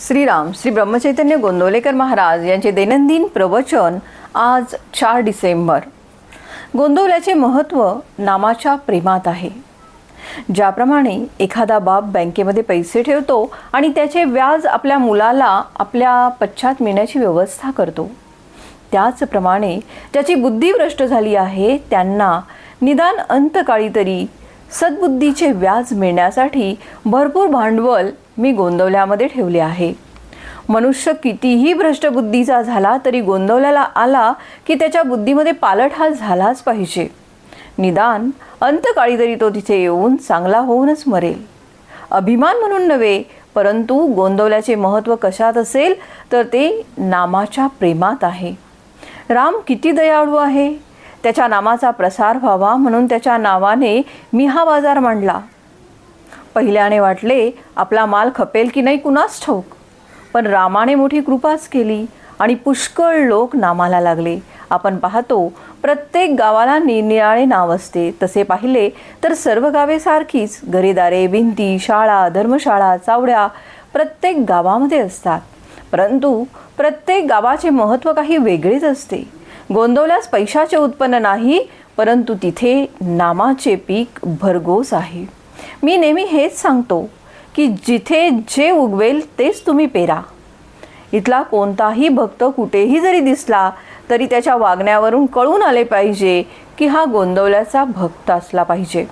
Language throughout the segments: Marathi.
श्रीराम श्री ब्रह्मचैतन्य गोंदवलेकर महाराज यांचे दैनंदिन प्रवचन आज चार डिसेंबर. गोंदवल्याचे महत्त्व नामाच्या प्रेमात आहे. ज्याप्रमाणे एखादा बाप बँकेमध्ये पैसे ठेवतो आणि त्याचे व्याज आपल्या मुलाला आपल्या पश्चात मिळण्याची व्यवस्था करतो. त्याचप्रमाणे ज्याची बुद्धी भ्रष्ट झाली आहे त्यांना निदान अंतकाळी तरी सद्बुद्धीचे व्याज मिळण्यासाठी भरपूर भांडवल मी गोंदवल्यामध्ये ठेवले आहे. मनुष्य कितीही भ्रष्टबुद्धीचा झाला तरी गोंदवल्याला आला की त्याच्या बुद्धीमध्ये पालट हा झालाच पाहिजे. निदान अंतकाळी तरी तो तिथे येऊन चांगला होऊनच मरेल. अभिमान म्हणून नव्हे परंतु गोंदवल्याचे महत्त्व कशात असेल तर ते नामाच्या प्रेमात आहे. राम किती दयाळू आहे? त्याच्या नामाचा प्रसार व्हावा म्हणून त्याच्या नावाने मी हा बाजार मांडला. पहिल्याने वाटले आपला माल खपेल की नाही कुणास ठाऊक. पण रामाने मोठी कृपाच केली आणि पुष्कळ लोक नामाला लागले. आपण पाहतो प्रत्येक गावाला निरनिराळे नाव असते. तसे पाहिले तर सर्व गावे सारखीच. घरेदारे भिंती शाळा धर्मशाळा चावड्या प्रत्येक गावामध्ये असतात. परंतु प्रत्येक गावाचे महत्त्व काही वेगळेच असते. गोंदवल्यास पैशाचे उत्पन्न नाही परंतु तिथे नामाचे पीक भरघोस आहे. मी नेहमी हेच सांगतो की जिथे जे उगवेल तेच तुम्ही पेरा. इथला कोणताही भक्त कुठेही जरी दिसला तरी त्याच्या वागण्यावरून कळून आले पाहिजे की हा गोंदवल्याचा भक्त असला पाहिजे.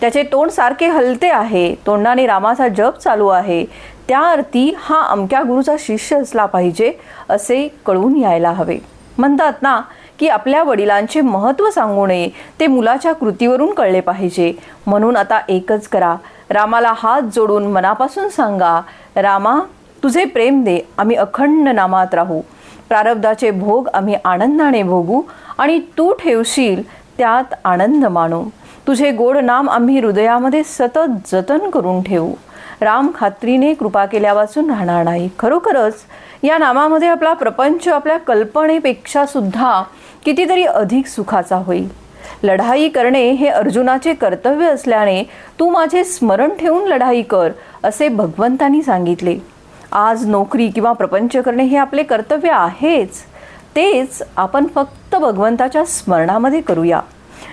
त्याचे तोंड सारखे हलते आहे तोंडाने रामाचा जप चालू आहे त्या अर्थी हा अमक्या गुरुचा शिष्य असला पाहिजे असे कळून यायला हवे. म्हणतात ना की आपल्या वडिलांचे महत्त्व सांगू नये ते मुलाच्या कृतीवरून कळले पाहिजे. म्हणून आता एकच करा. रामाला हात जोडून मनापासून सांगा रामा तुझे प्रेम दे आम्ही अखंड नामात राहू. प्रारब्धाचे भोग आम्ही आनंदाने भोगू आणि तू ठेवशील त्यात आनंद मानू. तुझे गोड नाम आम्ही हृदयामध्ये सतत जतन करून ठेवू. राम खात्रीने कृपा केल्यापासून राहणार नाही. खरोखरच या नामामध्ये आपला प्रपंच आपल्या कल्पनेपेक्षा सुद्धा कितीतरी अधिक सुखाचा होईल. लढाई करणे हे अर्जुनाचे कर्तव्य असल्याने तू माझे स्मरण ठेवून लढाई कर असे भगवंतांनी सांगितले. आज नोकरी किंवा प्रपंच करणे हे आपले कर्तव्य आहेच. तेच आपण फक्त भगवंताच्या स्मरणामध्ये करूया.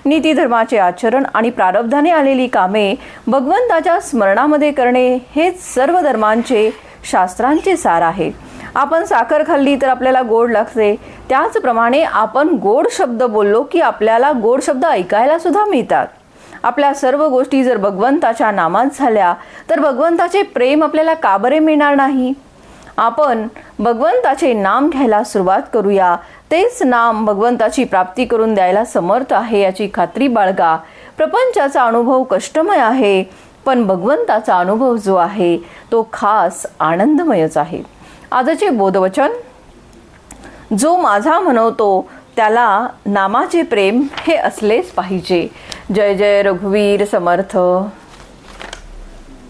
नीतिधर्माचे आचरण आणि प्रारब्धाने आलेली कामे भगवंताच्या स्मरणामध्ये करणे हेच सर्व धर्मांचे शास्त्रांचे सार आहे. आपण साखर खाल्ली तर आपल्याला गोड लागते. त्याचप्रमाणे आपण गोड शब्द बोललो की आपल्याला गोड शब्द ऐकायला सुद्धा मिळतात. आपल्या सर्व गोष्टी जर भगवंताच्या नामात झाल्या तर भगवंताचे प्रेम आपल्याला का बरे मिळणार नाही? आपण भगवंताचे नाम घ्यायला सुरुवात करूया. तेच नाम भगवंताची प्राप्ती करून द्यायला समर्थ आहे याची खात्री बाळगा. प्रपंचाचा अनुभव कष्टमय आहे पण भगवंताचा अनुभव जो आहे तो खास आनंदमयच आहे. आजचे बोधवचन जो माझा म्हणवतो त्याला नामाचे प्रेम हे असलेच पाहिजे. जय जय रघुवीर समर्थ.